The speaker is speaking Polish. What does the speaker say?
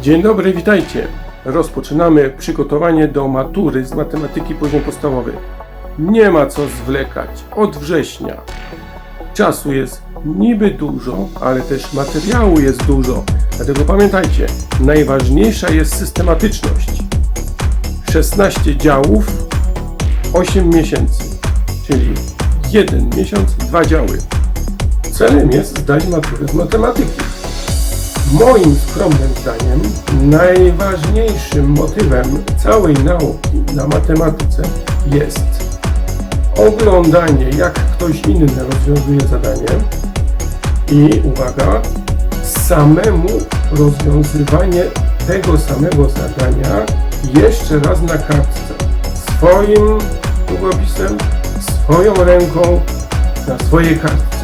Dzień dobry, witajcie. Rozpoczynamy przygotowanie do matury z matematyki poziom podstawowy. Nie ma co zwlekać. Od września. Czasu jest niby dużo, ale też materiału jest dużo. Dlatego pamiętajcie, najważniejsza jest systematyczność. 16 działów, 8 miesięcy, czyli jeden miesiąc, dwa działy. Celem jest zdać maturę z matematyki. Moim skromnym zdaniem najważniejszym motywem całej nauki na matematyce jest oglądanie, jak ktoś inny rozwiązuje zadanie i uwaga, samemu rozwiązywanie tego samego zadania jeszcze raz na kartce. Swoim długopisem, swoją ręką, na swojej kartce.